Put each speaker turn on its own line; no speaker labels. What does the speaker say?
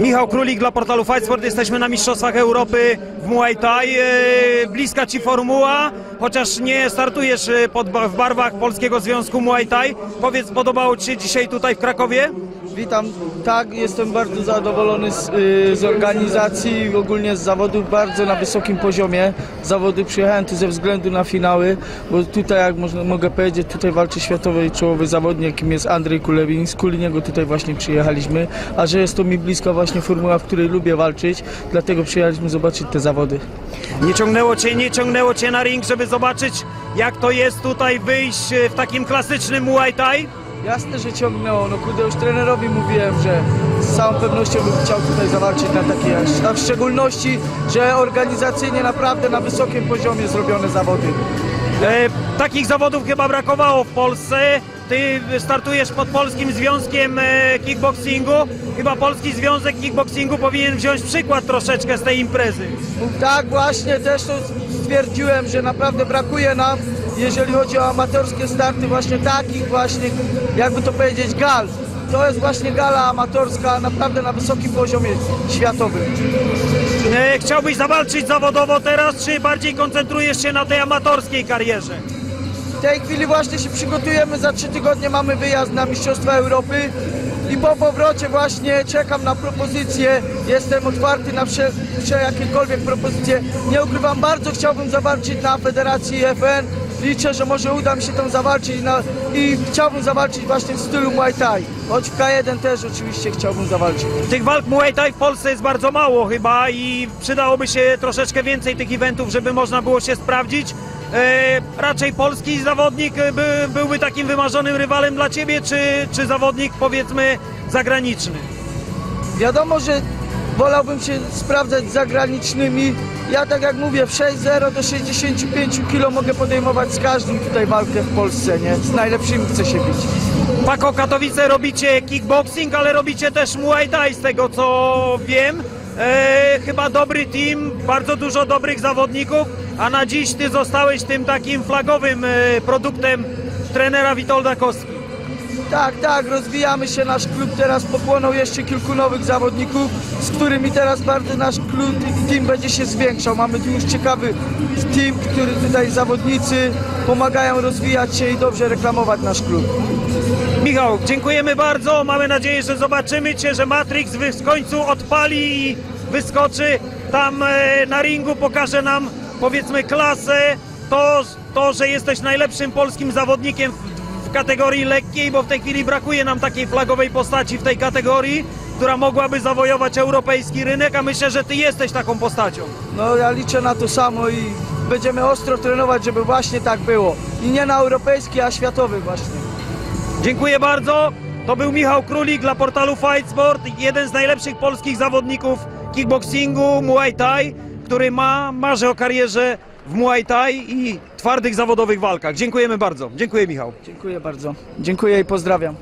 Michał Królik dla portalu Fight Sport. Jesteśmy na Mistrzostwach Europy w Muay Thai. E, Bliska Ci formuła, chociaż nie startujesz e, pod, w barwach Polskiego Związku Muay Thai. Powiedz, podobało Ci się dzisiaj tutaj w Krakowie?
Witam, tak, jestem bardzo zadowolony z, y, z organizacji i ogólnie z zawodów bardzo na wysokim poziomie. Zawody przyjechałem tu ze względu na finały, bo tutaj, jak można, mogę powiedzieć, tutaj walczy światowy i czołowy zawodnik, jakim jest Andrzej Kulewin. Z Kuliniego tutaj właśnie przyjechaliśmy, a że jest to mi bliska właśnie formuła, w której lubię walczyć, dlatego przyjechaliśmy zobaczyć te zawody.
Nie ciągnęło Cię, nie ciągnęło Cię na ring, żeby zobaczyć, jak to jest tutaj wyjść e, w takim klasycznym Muay Thai?
Jasne, że ciągnęło. No kurde, już trenerowi mówiłem, że z całą pewnością bym chciał tutaj zawalczyć na takie, a w szczególności, że organizacyjnie naprawdę na wysokim poziomie zrobione zawody.
E, takich zawodów chyba brakowało w Polsce. Ty startujesz pod Polskim Związkiem e, Kickboxingu. Chyba Polski Związek Kickboxingu powinien wziąć przykład troszeczkę z tej imprezy.
Tak właśnie też to stwierdziłem, że naprawdę brakuje nam, jeżeli chodzi o amatorskie starty, właśnie takich właśnie, jakby to powiedzieć, gal. To jest właśnie gala amatorska naprawdę na wysokim poziomie światowym.
E, chciałbyś zawalczyć zawodowo teraz, czy bardziej koncentrujesz się na tej amatorskiej karierze?
W tej chwili właśnie się przygotujemy, za trzy tygodnie mamy wyjazd na Mistrzostwa Europy i po powrocie właśnie czekam na propozycje, jestem otwarty na wsze, wsze jakiekolwiek propozycje. Nie ukrywam, bardzo chciałbym zawalczyć na Federacji FN, liczę, że może uda mi się tam zawalczyć na, i chciałbym zawalczyć właśnie w stylu Muay Thai, choć w K1 też oczywiście chciałbym zawalczyć.
Tych walk Muay Thai w Polsce jest bardzo mało chyba i przydałoby się troszeczkę więcej tych eventów, żeby można było się sprawdzić. E, raczej polski zawodnik by, byłby takim wymarzonym rywalem dla Ciebie, czy, czy zawodnik powiedzmy zagraniczny?
Wiadomo, że wolałbym się sprawdzać z zagranicznymi. Ja tak jak mówię, w 6-0 do 65 kg mogę podejmować z każdym tutaj walkę w Polsce, nie? Z najlepszymi chcę się bić.
Pako Katowice robicie kickboxing, ale robicie też Muay Thai z tego co wiem. E, chyba dobry team, bardzo dużo dobrych zawodników, a na dziś ty zostałeś tym takim flagowym e, produktem trenera Witolda Kostki.
Tak, tak, rozwijamy się. Nasz klub teraz pochłonął jeszcze kilku nowych zawodników, z którymi teraz bardzo nasz klub, team będzie się zwiększał. Mamy tu już ciekawy team, który tutaj zawodnicy pomagają rozwijać się i dobrze reklamować nasz klub.
Michał, dziękujemy bardzo. Mamy nadzieję, że zobaczymy Cię, że Matrix w końcu odpali i wyskoczy tam e, na ringu, pokaże nam powiedzmy klasę, to, to że jesteś najlepszym polskim zawodnikiem kategorii lekkiej, bo w tej chwili brakuje nam takiej flagowej postaci w tej kategorii, która mogłaby zawojować europejski rynek, a myślę, że Ty jesteś taką postacią.
No ja liczę na to samo i będziemy ostro trenować, żeby właśnie tak było. I nie na europejski, a światowy właśnie.
Dziękuję bardzo. To był Michał Królik dla portalu Fight Sport, jeden z najlepszych polskich zawodników kickboxingu, Muay Thai, który ma, marzy o karierze w Muay Thai i twardych zawodowych walkach. Dziękujemy bardzo. Dziękuję Michał.
Dziękuję bardzo. Dziękuję i pozdrawiam.